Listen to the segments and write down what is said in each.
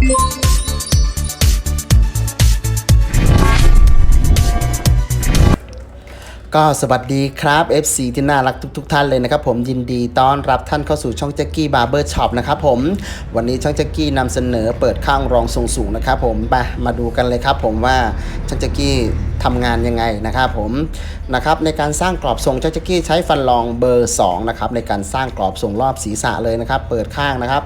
ก็สวัสดีครับ FC ที่น่ารักทุกๆท่านเลยนะครับผมยินดีต้อนรับท่านเข้าสู่ช่องแจ็กกี้บาร์เบอร์ช็อปนะครับผมวันนี้ช่องแจ็กกี้นำเสนอเปิดข้างรองทรงสูงนะครับผมไปมาดูกันเลยครับผมว่าช่างแจ็กกี้ทำงานยังไงนะครับผมนะครับในการสร้างกรอบทรงช่างแจ็กกี้ใช้ฟันรองเบอร์2นะครับในการสร้างกรอบทรงรอบศีรษะเลยนะครับ เปิดข้างนะครับ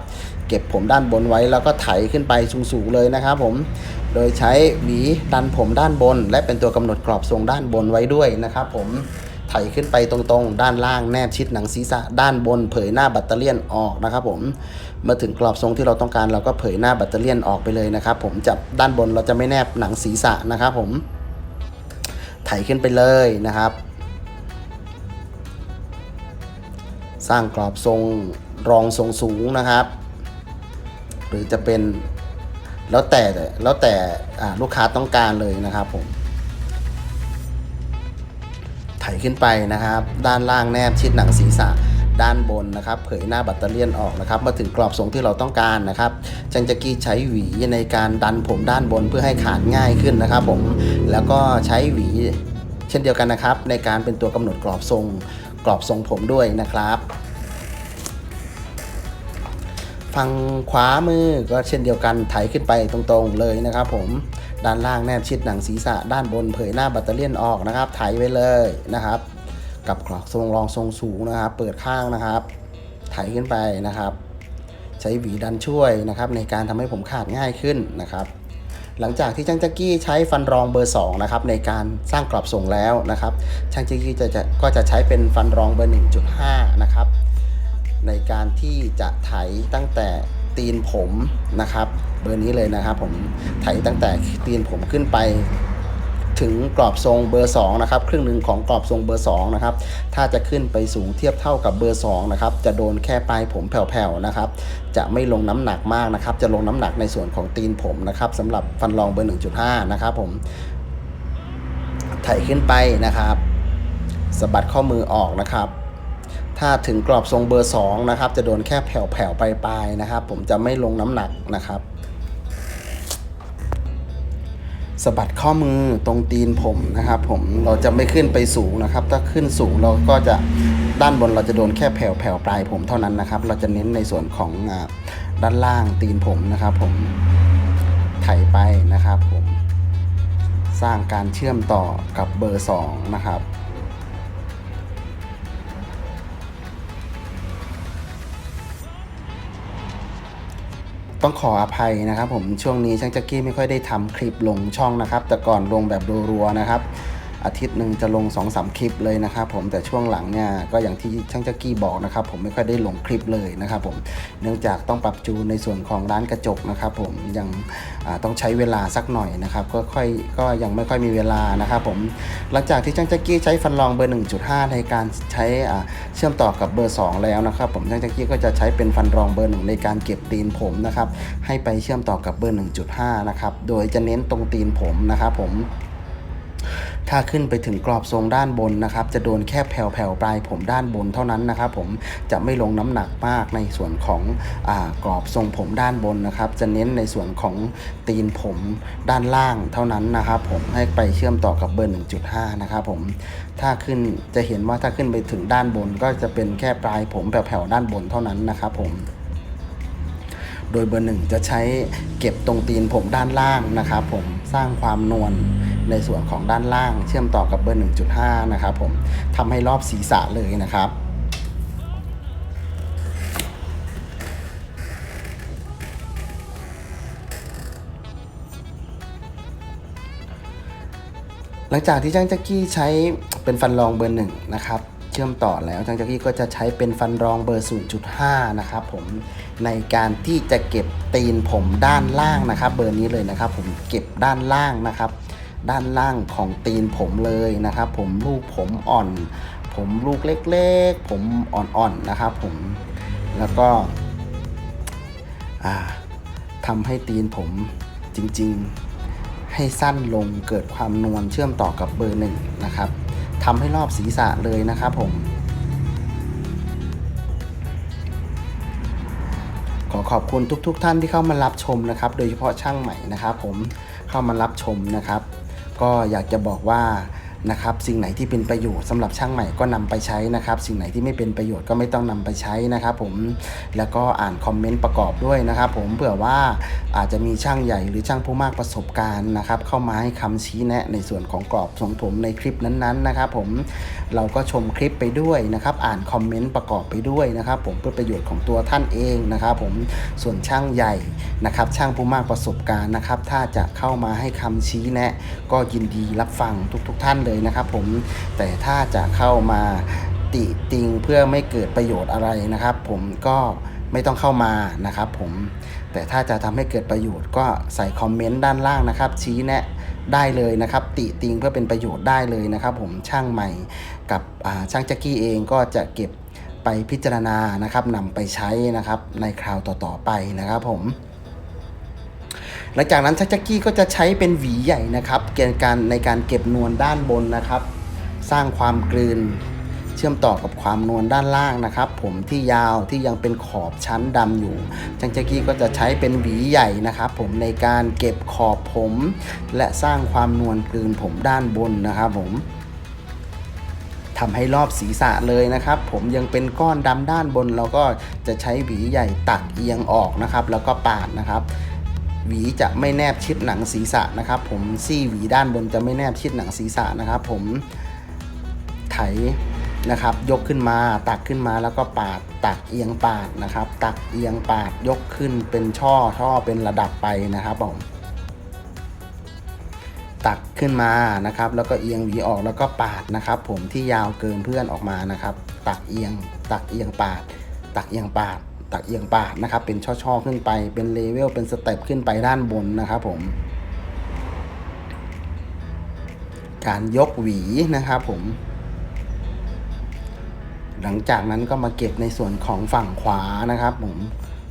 เก็บผมด้านบนไว้แล้วก็ไถขึ้นไปสูงๆเลยนะครับผม โดยใช้หวีดันผมด้านบน และเป็นตัวกำหนดกรอบทรงด้านบนไว้ด้วยนะครับผมไถขึ้นไปตรงๆ ด้านล่างแนบชิดหนังศีรษะด้านบนเผยหน้าแบัตเตอเลียนออกนะครับผมเมื่อถึงกรอบทรงที่เราต้องการเราก็เผยหน้าแบัตเตอเลียนออกไปเลยนะครับผมจับด้านบนเราจะไม่แนบหนังศีรษะนะครับผมไถขึ้นไปเลยนะครับ สร้างกรอบทรงรองทรงสูงนะครับ รือจะเป็นแล้วแต่แล้วแต่ลูกค้าต้องการเลยนะครับผมไถขึ้นไปนะครับ ด้านล่างแนบชิดหนังศีรษะด้านบนนะครับ เผยหน้าแบัตเตอเลียนออกนะครับ มาถึงกรอบทรงที่เราต้องการนะครับจังจะกี้ใช้หวีในการดันผมด้านบนเพื่อให้ขาดง่ายขึ้นนะครับ ผมแล้วก็ใช้หวีเช่นเดียวกันนะครับ ในการเป็นตัวกำหนดกรอบทรง กรอบทรงผมด้วยนะครับ ฝั่งขวามือก็เช่นเดียวกันไถขึ้นไปตรงๆเลยนะครับผมด้านล่างแนบชิดหนังศีรษะด้านบนเผยหน้าแบตเตอเลียนออกนะครับไถไปเลยนะครับ กับกรอบทรงรองทรงสูงนะครับ เปิดข้างนะครับ ไถขึ้นไปนะครับ ใช้หวีดันช่วยนะครับ ในการทำให้ผมขาดง่ายขึ้นนะครับหลังจากที่ช่างจักกี้ใช้ฟันรองเบอร์ 2 นะครับในการสร้างกรอบทรงแล้วนะครับช่างจักกี้จะจะก็จะใช้เป็นฟันรองเบอร์ 1.5 นะครับ ในการที่จะไถตั้งแต่ตีนผมนะครับ เบอร์นี้เลยนะครับผมไถตั้งแต่ตีนผมขึ้นไป ถึงกรอบทรงเบอร์2นะครับครึ่งหนึ่งของกรอบทรงเบอร์2นะครับถ้าจะขึ้นไปสูงเทียบเท่ากับเบอร์2นะครับจะโดนแค่ปลายผมแผ่วๆนะครับ จะไม่ลงน้ำหนักมากนะครับ จะลงน้ำหนักในส่วนของตีนผมนะครับสำหรับฟันรองเบอร์ 1.5 นะครับผมไถขึ้นไปนะครับสะบัดข้อมือออกนะครับ ถ้าถึงกรอบทรงเบอร์2นะครับจะโดนแค่แผ่วๆปลายๆนะครับ ผมจะไม่ลงน้ำหนักนะครับสะบัดข้อมือตรงตีนผมนะครับ ผมเราจะไม่ขึ้นไปสูงนะครับ ถ้าขึ้นสูงเราก็จะด้านบนเราจะโดนแค่แผ่วๆปลายผมเท่านั้นนะครับ เราจะเน้นในส่วนของด้านล่างตีนผมนะครับ ผมไถไปนะครับ ผมสร้างการเชื่อมต่อกับเบอร์2นะครับ ต้องขออภัยนะครับ ผมช่วงนี้ช่างจักกี้ไม่ค่อยได้ทำคลิปลงช่องนะครับ แต่ก่อนลงแบบรัวๆนะครับ อาทิตย์หนึ่งจะลง2อสคลิปเลยนะครับผมแต่ช่วงหลังเนี่ยก็อย่างที่ช่างจักกี้บอกนะครับผมไม่ค่อยได้ลงคลิปเลยนะครับผมเนื่องจากต้องปรับจูนในส่วนของร้านกระจกนะครับผมยังต้องใช้เวลาสักหน่อยนะครับก็ค่อยก็ยังไม่ค่อยมีเวลานะครับผมหลังจากที่ช่างจักกี้ใช้ฟันรองเบอร์ 1.5 ในการใช้เชื่อมต่อกับเบอร์ 2 แล้วนะครับผมช่างจักกี้ก็จะใช้เป็นฟันรองเบอร์หนึ่งในการเก็บตีนผมนะครับให้ไปเชื่อมต่อกับเบอร์ 1.5 นะครับโดยจะเน้นตรงตีนผมนะครับผม ถ้าขึ้นไปถึงกรอบทรงด้านบนนะครับ จะโดนแค่แผ่วๆปลายผมด้านบนเท่านั้นนะครับ ผมจะไม่ลงน้ำหนักมากในส่วนของอกรอบทรงผมด้านบนนะครับ จะเน้นในส่วนของตีนผมด้านล่างเท่านั้นนะครับ ผมให้ไปเชื่อมต่อกับเบอร์ 1.5 นะครับผมถ้าขึ้นจะเห็นว่าถ้าขึ้นไปถึงด้านบน ก็จะเป็นแค่ปลายผมแผ่วๆด้านบนเท่านั้นนะครับ ผมโดยเบอร์หนึ่งจะใช้เก็บตรงตีนผมด้านล่างนะครับ ผมสร้างความนวล ในส่วนของด้านล่างเชื่อมต่อกับเบอร์ 1.5 นะครับผมทำให้รอบศีรษะเลยนะครับหลังจากที่ช่างจักกี้ใช้เป็นฟันรองเบอร์หนึ่งนะครับเชื่อมต่อแล้วช่างจักกี้ก็จะใช้เป็นฟันรองเบอร์ 0.5 นะครับผมในการที่จะเก็บตีนผมด้านล่างนะครับ เบอร์นี้เลยนะครับ ผมเก็บด้านล่างนะครับ ด้านล่างของตีนผมเลยนะครับ ผมลูกผมอ่อน ผมลูกเล็กๆ ผมอ่อนๆนะครับ ผมแล้วก็ทำให้ตีนผมจริงๆ ให้สั้นลงเกิดความนวลเชื่อมต่อกับเบอร์หนึ่งนะครับทำให้รอบศีรษะเลยนะครับผมขขอขอบคุณทุกๆทท่านที่เข้ามารับชมนะครับ โดยเฉพาะช่างใหม่นะครับ ผมเข้ามารับชมนะครับ ก็อยากจะบอกว่า นะครับสิ่งไหนที่เป็นประโยชน์สำหรับช่างใหม่ก็นำไปใช้นะครับ สิ่งไหนที่ไม่เป็นประโยชน์ก็ไม่ต้องนำไปใช้นะครับผมแล้วก็อ่านคอมเมนต์ประกอบด้วยนะครับผมเผื่อว่าอาจจะมีช่างใหญ่หรือช่างผู้มากประสบการณ์นะครับ เข้ามาให้คำชี้แนะในส่วนของกรอบทรงผมในคลิปนั้นๆนะครับ ผมเราก็ชมคลิปไปด้วยนะครับ อ่านคอมเมนต์ประกอบไปด้วยนะครับ ผมเพื่อประโยชน์ของตัวท่านเองนะครับ ผมส่วนช่างใหญ่นะครับ ช่างผู้มากประสบการณ์นะครับ ถ้าจะเข้ามาให้คำชี้แนะ ก็ยินดีรับฟังทุก ๆทท่านเลยนะครับผมแต่ถ้าจะเข้ามาติติงเพื่อไม่เกิดประโยชน์อะไรนะครับ ผมก็ไม่ต้องเข้ามานะครับผมแต่ถ้าจะทำให้เกิดประโยชน์ก็ใส่คอมเมนต์ด้านล่างนะครับ ชี้แนะได้เลยนะครับ ติติงเพื่อเป็นประโยชน์ได้เลยนะครับ ผมช่างใหม่กับช่างแจ็กกี้เองก็จะเก็บไปพิจารณานะครับนำไปใช้นะครับในคราวต่อๆไปนะครับผม หลังจากนั้นชักจักกี้ก็จะใช้เป็นหวีใหญ่นะครับเกี่ยวกับการในการเก็บนวลด้านบนนะครับ สร้างความกลืน เชื่อมต่อกับความนวลด้านล่างนะครับ ผมที่ยาวที่ยังเป็นขอบชั้นดำอยู่จังจักกี้ก็จะใช้เป็นหวีใหญ่นะครับ ผมในการเก็บขอบผม และสร้างความนวลกลืนผมด้านบนนะครับ ผมทำให้รอบศีรษะเลยนะครับ ผมยังเป็นก้อนดำด้านบนเราก็จะใช้หวีใหญ่ตักเอียงออกนะครับ แล้วก็ปาดนะครับ หวีจะไม่แนบชิดหนังศีรษะนะครับ ผมซี่หวีด้านบนจะไม่แนบชิดหนังศีรษะนะครับ ผมไถนะครับยกขึ้นมาตักขึ้นมาแล้วก็ปาดตักเอียงปาดนะครับ ตักเอียงปาดยกขึ้นเป็นช่อช่อเป็นระดับไปนะครับผมตักขึ้นมานะครับ แล้วก็เอียงหวีออกแล้วก็ปาดนะครับ ผมที่ยาวเกินเพื่อนออกมานะครับ ตักเอียงตักเอียงปาด ตักเอียงปาด ตักเอียงปาดนะครับ เป็นช่อๆขึ้นไป เป็นเลเวล เป็นสเต็ปขึ้นไปด้านบนนะครับผม การยกหวีนะครับผม หลังจากนั้นก็มาเก็บในส่วนของฝั่งขวานะครับผม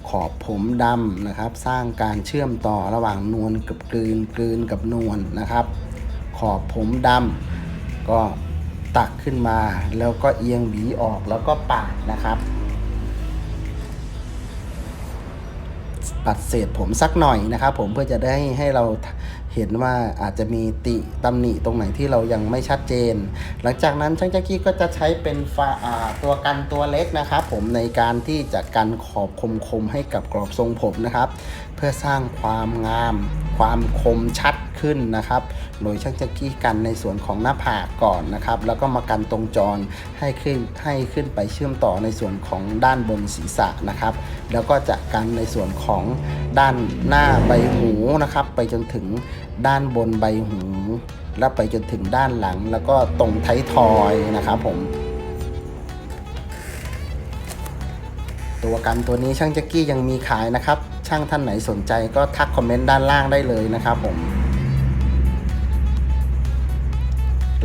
ขอบผมดำนะครับ สร้างการเชื่อมต่อระหว่างนวลกับกลืน กลืนกับนวลนะครับ ขอบผมดำก็ตักขึ้นมาแล้วก็เอียงหวีออกแล้วก็ปาดนะครับ ปัดเศษผมสักหน่อยนะครับ ผมเพื่อจะได้ให้เราเห็นว่าอาจจะมีติตำหนิตรงไหนที่เรายังไม่ชัดเจน หลังจากนั้นช่างแจ๊กกี้ก็จะใช้เป็นฝาอ่าตัวกันตัวเล็กนะครับ ผมในการที่จะกันขอบคมๆให้กับกรอบทรงผมนะครับ เพื่อสร้างความงาม ความคมชัดขึ้นนะครับ โดยช่างจ็กกี้กันในส่วนของหน้าผากก่อนนะครับ แล้วก็มากันตรงจรให้ขึ้นให้ขึ้นไปเชื่อมต่อในส่วนของด้านบนศีรษะนะครับ แล้วก็จะกันในส่วนของด้านหน้าใบหูนะครับ ไปจนถึงด้านบนใบหู แล้วไปจนถึงด้านหลัง แล้วก็ตรงไทยทอยนะครับผม ตัวกันตัวนี้ช่างแจ็กกี้ยังมีขายนะครับ ช่างท่านไหนสนใจก็ทักคอมเมนต์ด้านล่างได้เลยนะครับผม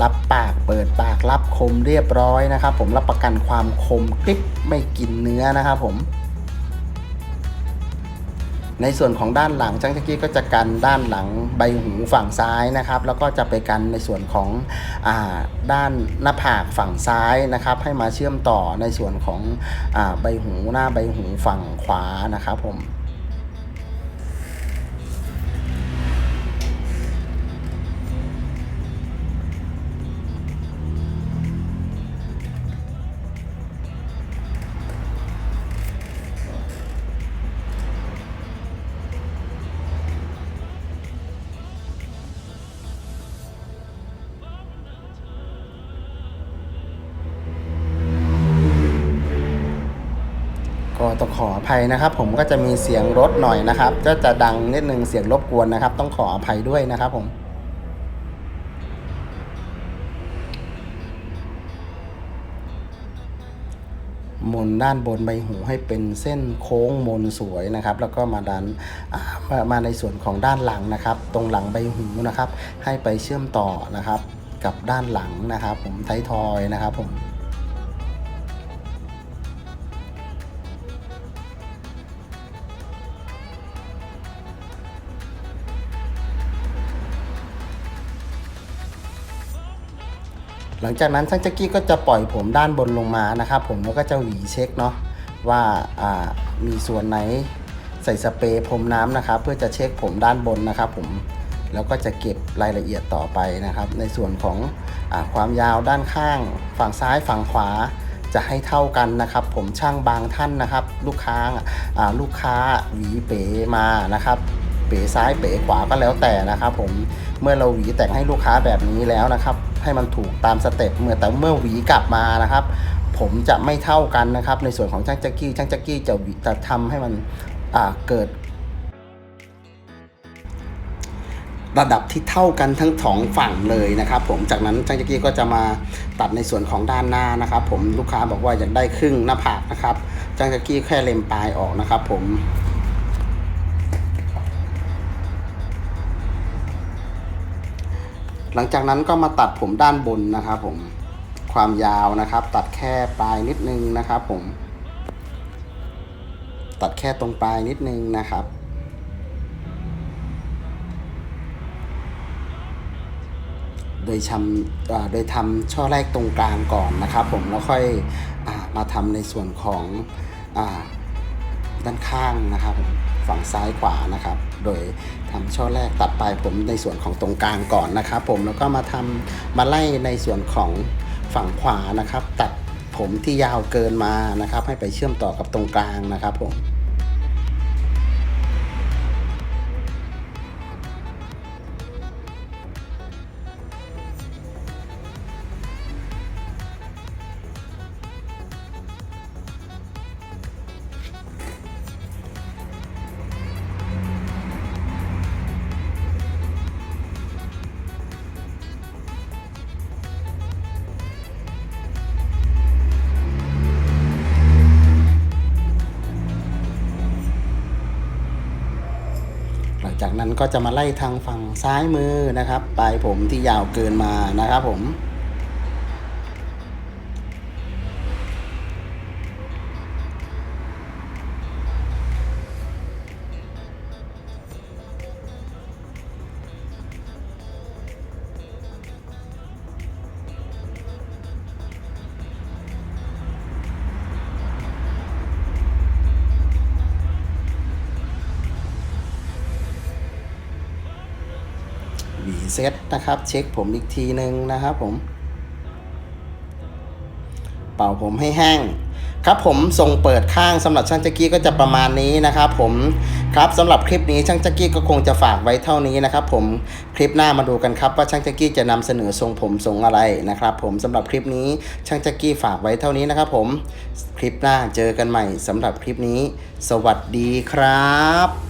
รับปากเปิดปากรับคมเรียบร้อยนะครับ ผมรับประกันความคมกริบไม่กินเนื้อนะครับผม ในส่วนของด้านหลังช่างจ็กกี้ก็จะกันด้านหลังใบหูฝั่งซ้ายนะครับ แล้วก็จะไปกันในส่วนของอด้านหน้าผากฝั่งซ้ายนะครับ ให้มาเชื่อมต่อในส่วนของอใบหูหน้าใบหูฝั่งขวานะครับผม ต้องขออภัยนะครับ ผมก็จะมีเสียงรถหน่อยนะครับ ก็จะดังนิดนึงเสียงรบกวนนะครับ ต้องขออภัยด้วยนะครับผมมนด้านบนใบหูให้เป็นเส้นโค้งมนสวยนะครับ แล้วก็มาดันอ่ามามาในส่วนของด้านหลังนะครับ ตรงหลังใบหูนะครับ ให้ไปเชื่อมต่อนะครับ กับด้านหลังนะครับ ผมไททอยนะครับผม หลังจากนั้นช่างแจ็กกี้ก็จะปล่อยผมด้านบนลงมานะครับผมแล้วก็จะหวีเช็คเนาะว่าามีส่วนไหนใส่สเปรย์พรมน้ำนะครับ เพื่อจะเช็คผมด้านบนนะครับผมแล้วก็จะเก็บรายละเอียดต่อไปนะครับ ในส่วนของอความยาวด้านข้าง ฝั่งซ้ายฝั่งขวาจะให้เท่ากันนะครับ ผมช่างบางท่านนะครับ ลูกค้าลูกค้าหวีเป๋มานะครับเป๋ซ้ายเป๋ขวาก็แล้วแต่นะครับ ผมเมื่อเราหวีแต่งให้ลูกค้าแบบนี้แล้วนะครับ ให้มันถูกตามสเต็ปเมื่อแต่เมื่อหวีกลับมานะครับ ผมจะไม่เท่ากันนะครับ ในส่วนของช่างแจักกี้ช่างแจักกี้จะจะทำให้มันเกิด ระดับที่เท่ากันทั้งสองฝั่งเลยนะครับ ผมจากนั้นช่างแจักกี้ก็จะมาตัดในส่วนของด้านหน้านะครับ ผมลูกค้าบอกว่าอยากได้ครึ่งหน้าผากนะครับช่างแจักกี้แค่เล็มปลายออกนะครับ ผม หลังจากนั้นก็มาตัดผมด้านบนนะครับผมความยาวนะครับ ตัดแค่ปลายนิดนึงนะครับผม ตัดแค่ตรงปลายนิดนึงนะครับ โดยทำโดยทำช่อแรกตรงกลางก่อนนะครับ ผมแล้วค่อยอมาทำในส่วนของอด้านข้างนะครับผม ฝั่งซ้ายขวานะครับ โดยทำช่อแรกตัดปลายผมในส่วนของตรงกลางก่อนนะครับ ผมแล้วก็มาทำมาไล่ในส่วนของฝั่งขวานะครับ ตัดผมที่ยาวเกินมานะครับ ให้ไปเชื่อมต่อกับตรงกลางนะครับผม นั้นก็จะมาไล่ทางฝั่งซ้ายมือนะครับ ปลายผมที่ยาวเกินมานะครับผม ซตนะครับ เช็คผมอีกทีนึงนะครับผม เป่าผมให้แห้งครับผมส่งเปิดข้างสำหรับช่างจักกี้ก็จะประมาณนี้นะครับผมครับสำหรับคลิปนี้ช่างจักกี้ก็คงจะฝากไว้เท่านี้นะครับผมคลิปหน้ามาดูกันครับว่าช่างจักกี้จะนำเสนอทรงผมทรงอะไรนะครับผมสำหรับคลิปนี้ช่างจักกี้ฝากไว้เท่านี้นะครับผมคลิปหน้าเจอกันใหม่สำหรับคลิปนี้ สวัสดีครับ